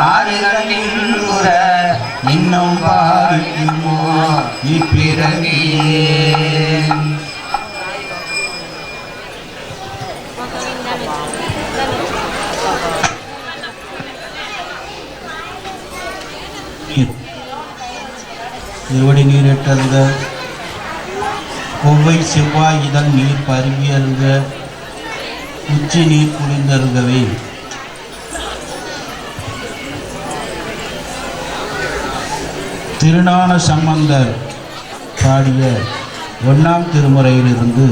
ஆறு கண்ணின் கூற இன்னும் பாதிக்குமோ இப்பிறவியே திருவடி நீரிட்டருங்க கொவ்வை செவ்வாய் இதழ் நீர் பருவி அருங்க உச்சி நீர் குளிர்ந்தருங்கவே திருநான சம்பந்தர் பாடிய ஒன்றாம் திருமுறையிலிருந்து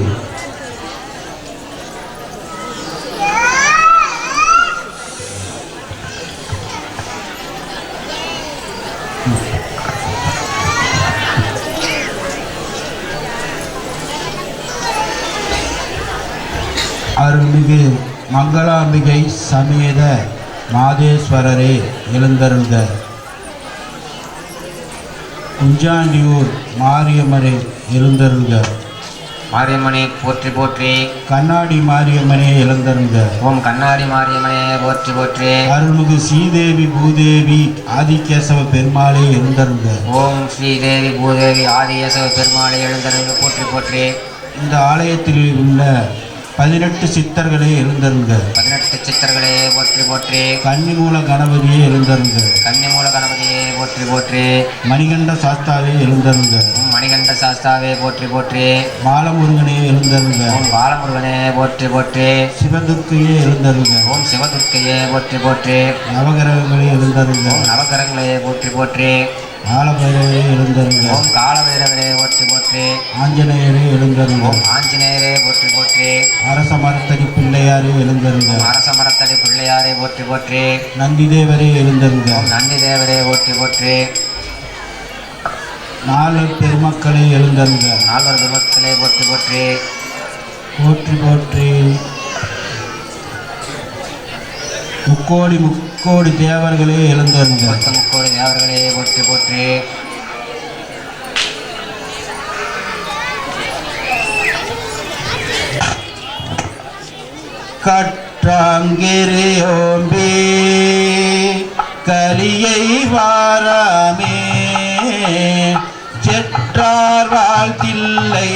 அருள்மிகு மங்களாம்பிகை சமேத மாதேஸ்வரரே எழுந்தருள்க. குஞ்சாண்டியூர் மாரியம்மரே எழுந்தருள்க மாரியம்மனை போற்றி போற்றி. கண்ணாடி மாரியம்மனே எழுந்தருள்க ஓம் கண்ணாடி மாரியம்மனே போற்றி போற்றி. அருள்மிகு ஸ்ரீதேவி பூதேவி ஆதிகேசவ பெருமாளே எழுந்தருள்க ஓம் ஸ்ரீதேவி பூதேவி ஆதியசவ பெருமாளை எழுந்தருங்க போற்றி போற்றி. இந்த ஆலயத்தில் உள்ள பதினெட்டு சித்தர்களே எழுந்தருள்க பதினெட்டு சித்தர்களே போற்றி போற்றி. கன்னிமூல கணபதியே எழுந்தருள்க கன்னிமூல கணபதியே போற்றி போற்றி. மணிகண்ட சாஸ்தாவே எழுந்தருள்க ஓம் மணிகண்ட சாஸ்தாவே போற்றி போற்றி. பாலமுருகனே எழுந்தருள்க ஓம் பாலமுருகனே போற்றி போற்றி. சிவதுர்க்கையே எழுந்தருள்க ஓம் சிவதுர்க்கையே போற்றி போற்றி. நவகிரகங்களே எழுந்தருள்க ஓம் நவகரங்களே போற்றி போற்றி. ஆலபைரவரே எழுந்தருள்க ஓம் காலபைரவரே போற்றி போற்றி. ஆஞ்சநேயரே எழுந்தருள்க ஓம் ஆஞ்சநேயரே போற்றி போற்றி. அரச மரத்தடி பிள்ளையாரே எழுந்தருள்க ஓம் அரச மரத்தடி பிள்ளையாரே போற்றி போற்றி. நந்திதேவரே எழுந்தருள்க ஓம் நந்தி தேவரே போற்றி போற்றி. நாலு பெருமக்களே எழுந்தருள்க நால்வர் பெருமக்களே போற்றி போற்றி. போற்றி போற்றி. முக்கோடி முக்கோடி தேவர்களே எழுந்தருள்க மொத்த முக்கோடி தேவர்களே போற்றி போற்றி. கற்றாங்கிரியோம்பி கலியை வாராமே. செற்றார் வாழ்த்தில்லை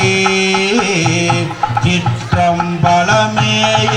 சிற்றம்பலமேய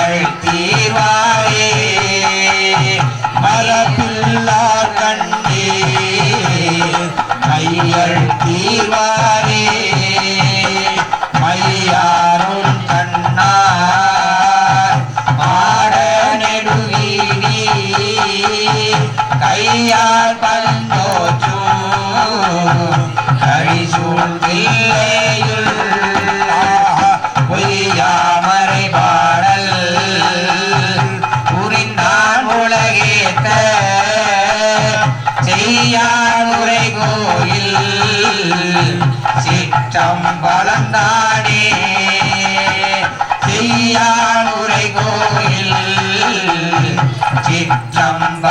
கையள் தீர்வாயே மரப்பில்லா கண்டே தீர்வாரே. மையாரும் கண்ணார் மாட நெடுவீடி கையால் பந்தோச்சு செய்யான் கோயில் சிற்றம்பலந்தானே செய்யான் உரை கோயில் சிற்றம்பலந்தானே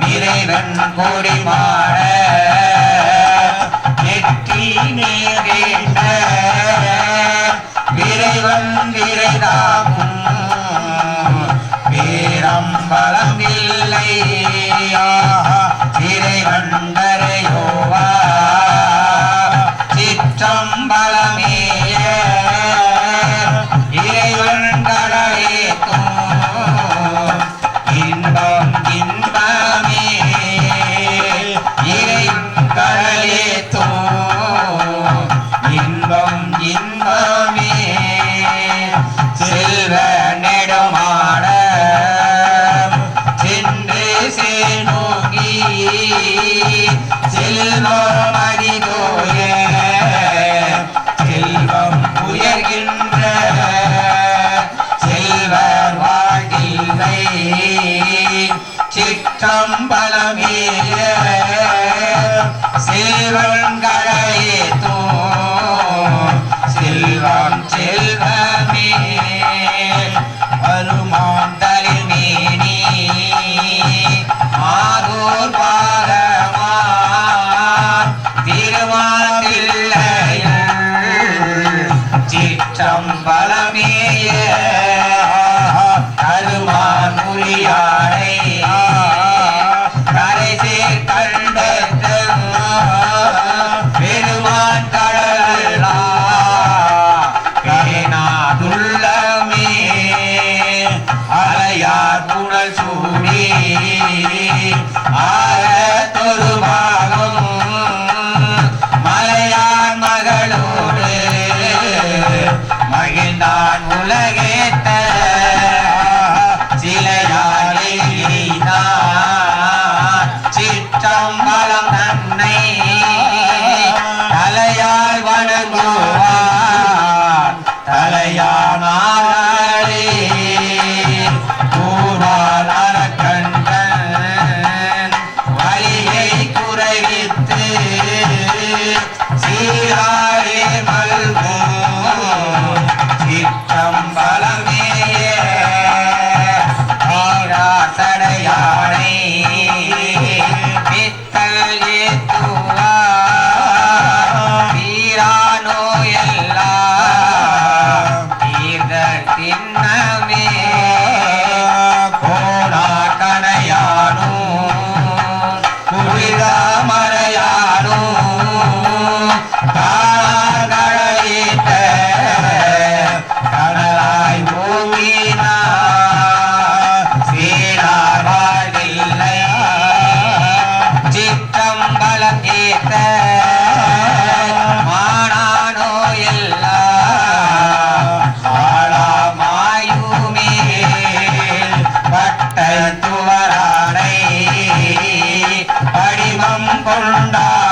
நிறைவன் கொடிமாட நெற்றி நேரேண்ட விரைவன் விரைதாகும். பேரம்பலம் இல்லை சிறைவண்டரையோவா சிற்றம்பலமேய பட்டம் பலமே Kanda.